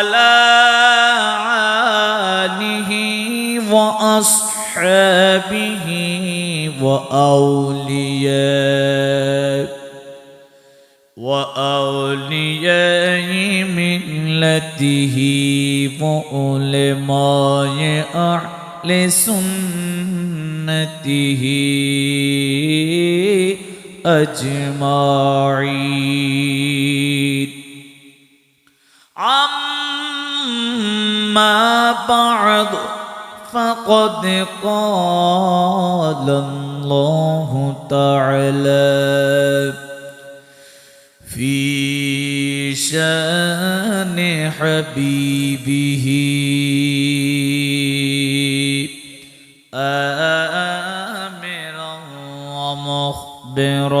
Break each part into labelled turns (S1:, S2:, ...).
S1: وعلى آله وأصحابه وأولياء وأولياء ملته وعلماء أهل سنته أجمعين. أما بعد فقد قال الله تعالى في شأن حبيبه آمرا ومخبرا.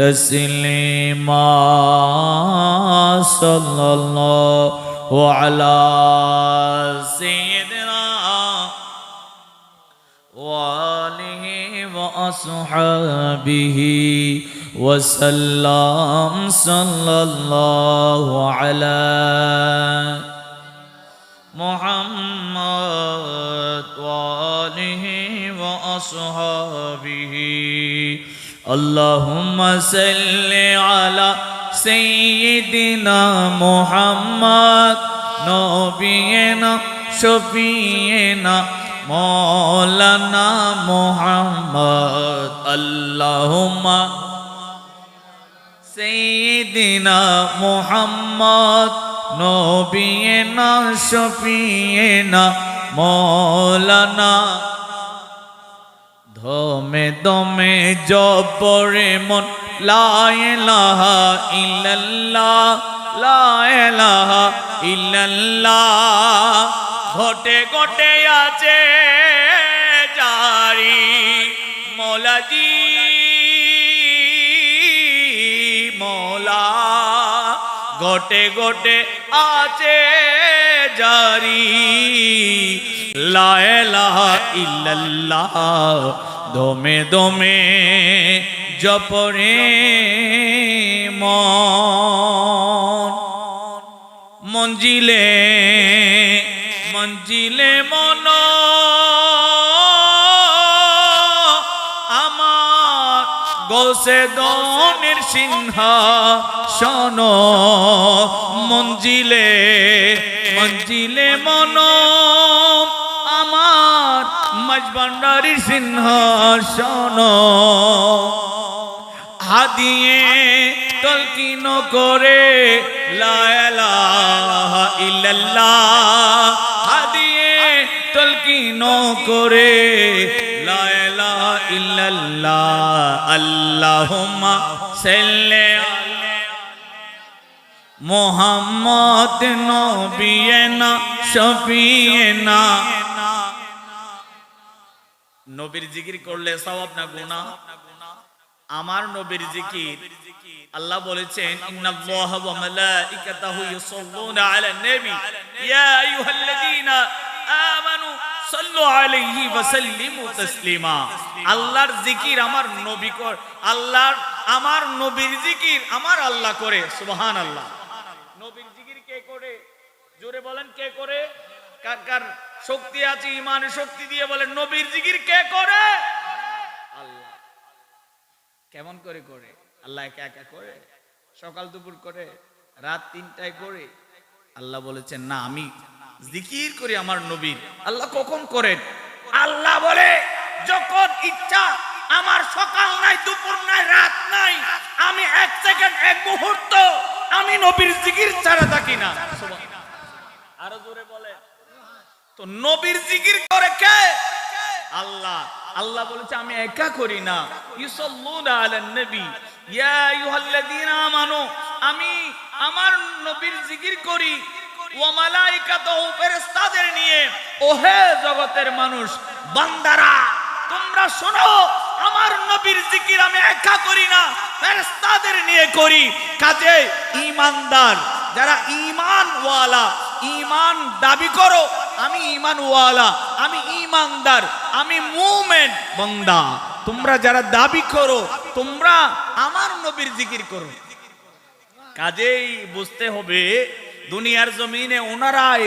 S1: تسليما صلى الله على سيدنا وآله وأصحابه وسلم صلى الله على محمد وآله وأصحابه اللهم صل على سيدنا محمد نبينا شفينا مولانا محمد اللهم سيدنا محمد نبينا شفينا مولانا ধমে দমে জপরে মন। লাইলাহা ইল্লাল্লাহ লাইলাহা ইল্লাল্লাহ। ঘটে ঘটে আছে জারি মোলাজি, মোলা। গোটে গোটে আছে জারি ইল্লাল্লাহ। দমে দমে জপরে মঞ্জিলে মঞ্জিলে মন। আমার গোসে দনের সিংহ শন। মঞ্জিলে মঞ্জিলে মন। মজবান্ডারির সিংহ শন হাদিয়ে তলকিন করে ইল্লাল্লাহ। হাদিয়ে তলকিন করে লায়ালাহ ইল্লাল্লাহ। আল্লাহুম্মা সাল্লি মোহাম্মদ নবিয়েনা শফিয়েনা। নবীর জিকির করলে সওয়াব না গুনাহ? আমার নবীর জিকির, আল্লাহ বলেছেন, ইন্নাল্লাহা ওয়া মালাইকাতাহু ইউসাল্লুনা আলান নবী। ইয়া আইয়ুহাল্লাযীনা আমানু সাল্লু আলাইহি ওয়া সাল্লিমু তাসলিমা। আল্লাহর জিকির আমার নবী কর, আল্লাহর, আমার নবীর জিকির আমার আল্লাহ করে সুবহানাল্লাহ। নবীর জিকির কে করে? জোরে বলেন কে করে? কার কার? শক্তি আছে ইমান শক্তি দিয়ে বলে, নবীর জিকির কে করে? আল্লাহ। কেমন করে করে? আল্লাহ একা একা করে? সকাল দুপুর করে? রাত তিনটায় করে? আল্লাহ বলেছেন, না, আমি জিকির করি আমার নবীর। আল্লাহ কখন করেন? আল্লাহ বলে, যখন ইচ্ছা, আমার সকাল নাই, দুপুর নাই, রাত নাই, আমি এক সেকেন্ড, এক মুহূর্ত আমি নবীর জিকির ছাড়া থাকি না। আরও জোরে বলে তো নবীর জিকির করে কে? আল্লাহ। আল্লাহ বলেছে, আমি একা করি না। ইউসাল্লুনা আলান নবী। ইয়া আইয়ুহাল্লাযীনা আমানু, আমি আমার নবীর জিকির করি। ওয়া মালাইকাতুহু ফেরেশতাদের নিয়ে। ওহে জগতের মানুষ, বান্দারা, তোমরা শোনো, আমার নবীর জিকির আমি একা করি না, ফেরেশতাদের নিয়ে করি। কাজে ঈমানদার, যারা ঈমান ওয়ালা ঈমান দাবি করো আমি ঈমান ওয়ালা আমি ঈমানদার, আমি মুমিন। বান্দা, তোমরা যারা দাবি করো, তোমরা আমার নবীর জিকির করো। কাজেই বুঝতে হবে, দুনিয়ার জমিনে ওনারাই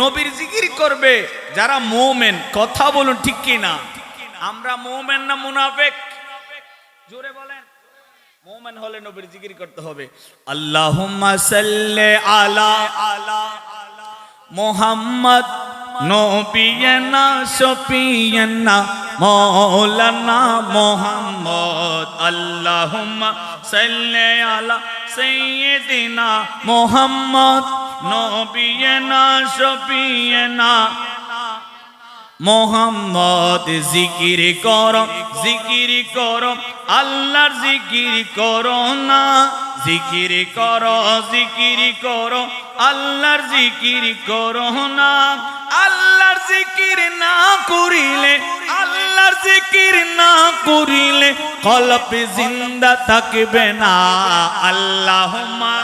S1: নবীর জিকির করবে, যারা মোমেন। কথা বলুন ঠিক কি না আমরা মোমেন না মুনাফেক? জোরে বলেন। মোমেন হলে নবীর জিকির করতে হবে। সাল্লি আলা আলা মোহাম্মদ নবিয়ানা শফিয়ানা মৌলানা মোহাম্মদ, আল্লাহুম্মা সাল্লি আলা মোহাম্মদ, নবিয়ানা শফিয়ানা মোহাম্মদ, জিকির কর জিকির কর, আল্লাহর জিকির করো না, জিকির কর জিকির কর, আল্লাহর জিকির করো না। করিলে আল্লাহর জিকির না করিলে কলপে জিন্দা থাকবে না। আল্লাহুম্মা